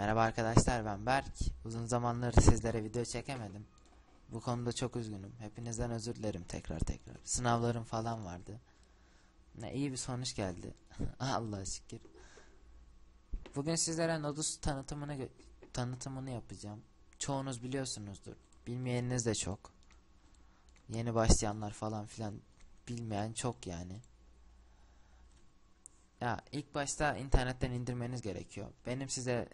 Merhaba arkadaşlar ben Berk. Uzun zamandır sizlere video çekemedim. Bu konuda çok üzgünüm. Hepinizden özür dilerim tekrar tekrar. Sınavlarım falan vardı. Ne iyi bir sonuç geldi. Allah şükür. Bugün sizlere Nodus tanıtımını tanıtımını yapacağım. Çoğunuz biliyorsunuzdur. Bilmeyeniniz de çok. Yeni başlayanlar falan filan bilmeyen çok yani. Ya ilk başta internetten indirmeniz gerekiyor. Benim size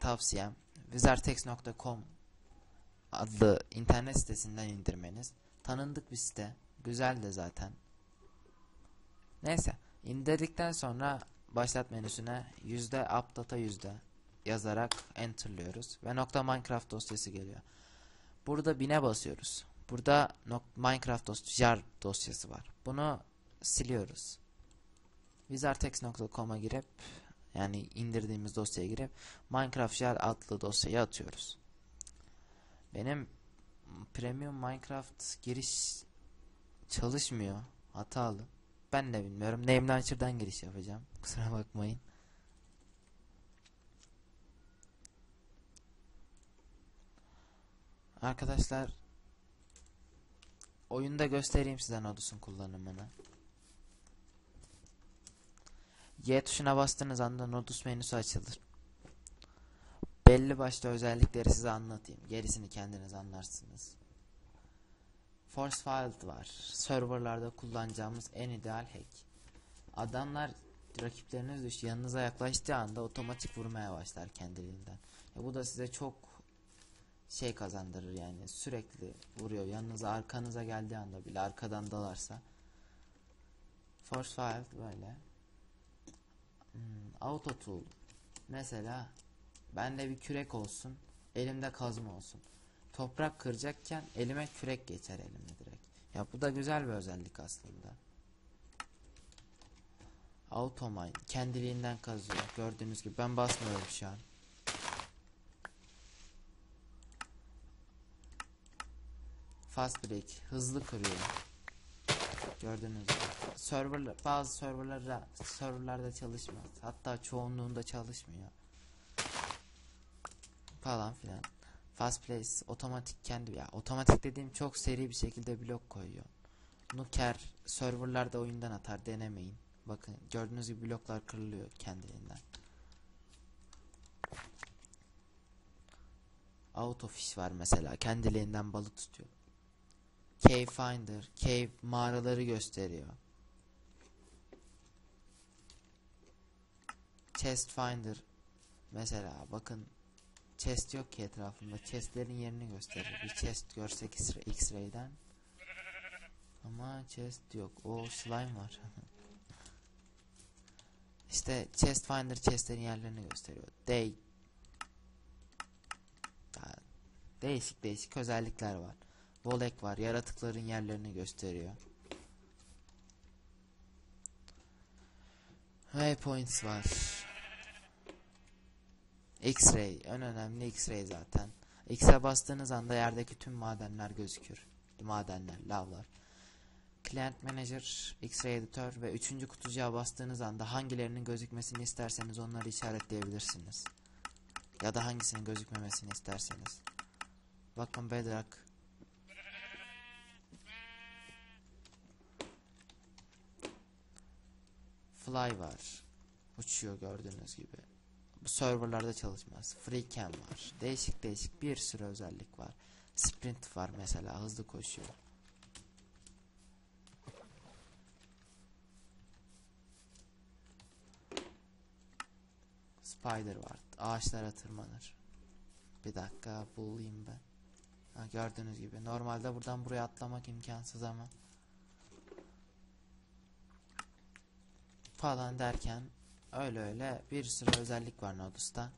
tavsiyem wizartex.com adlı internet sitesinden indirmeniz. Tanındık bir site. Güzel de zaten. Neyse. indirdikten sonra başlat menüsüne yüzde updata yüzde yazarak enterlıyoruz. Ve nokta Minecraft dosyası geliyor. Burada bine basıyoruz. Burada Minecraft dosy jar dosyası var. Bunu siliyoruz. Wizartex.com'a girip yani indirdiğimiz dosyaya girip Minecraft jar adlı dosyayı atıyoruz. Benim Premium Minecraft giriş çalışmıyor. Hatalı. Ben de bilmiyorum. Name Launcher'dan giriş yapacağım. Kusura bakmayın. Arkadaşlar oyunda göstereyim size Nodus'un kullanımını. Y tuşuna bastığınız anda Nodus menüsü açılır. Belli başlı özellikleri size anlatayım. Gerisini kendiniz anlarsınız. Force Field var. Serverlarda kullanacağımız en ideal hack. Adamlar rakipleriniz düş yanınıza yaklaştığı anda otomatik vurmaya başlar kendiliğinden. Ya bu da size çok şey kazandırır yani sürekli vuruyor yanınıza arkanıza geldiği anda bile arkadan dalarsa Force Field böyle Hmm, auto tool. Mesela bende bir kürek olsun, elimde kazma olsun. Toprak kıracakken elime kürek geçer elimde direkt. Ya bu da güzel bir özellik aslında. Auto mine kendiliğinden kazıyor. Gördüğünüz gibi ben basmıyorum şu an. Fast break hızlı kırıyor. Gördüğünüz gibi. Serverler, bazı serverlarda serverlarda çalışmaz. Hatta çoğunluğunda çalışmıyor. Falan filan. Fast place otomatik kendi ya otomatik dediğim çok seri bir şekilde blok koyuyor. Nuker serverlarda oyundan atar denemeyin. Bakın gördüğünüz gibi bloklar kırılıyor kendiliğinden. Autofish var mesela kendiliğinden balık tutuyor. Cave Finder, cave mağaraları gösteriyor. Chest Finder mesela bakın chest yok ki etrafında. Chestlerin yerini gösterir. Bir chest görsek X-ray'den. Ama chest yok. O slime var. işte chest finder chestlerin yerlerini gösteriyor. Day değişik değişik özellikler var. Volek var. Yaratıkların yerlerini gösteriyor. Waypoints var. X-ray. En önemli X-ray zaten. X'e bastığınız anda yerdeki tüm madenler gözükür. Madenler, lavlar. Client Manager, X-ray editör ve üçüncü kutucuğa bastığınız anda hangilerinin gözükmesini isterseniz onları işaretleyebilirsiniz. Ya da hangisinin gözükmemesini isterseniz. Bakın Bedrock Fly var. Uçuyor gördüğünüz gibi. Bu serverlarda çalışmaz. FreeCam var. Değişik değişik bir sürü özellik var. Sprint var mesela hızlı koşuyor. Spider var. Ağaçlara tırmanır. Bir dakika bulayım ben. Ha, gördüğünüz gibi. Normalde buradan buraya atlamak imkansız ama. Falan derken öyle öyle bir sürü özellik var Nodus'ta.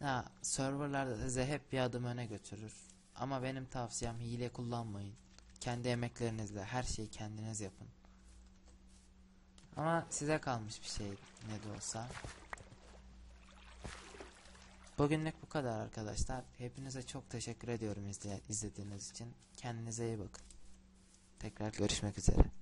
Ha, serverlarda size hep bir adım öne götürür. Ama benim tavsiyem hile kullanmayın. Kendi emeklerinizle her şeyi kendiniz yapın. Ama size kalmış bir şey ne de olsa. Bugünlük bu kadar arkadaşlar. Hepinize çok teşekkür ediyorum izle izlediğiniz için. Kendinize iyi bakın. Tekrar görüşmek üzere.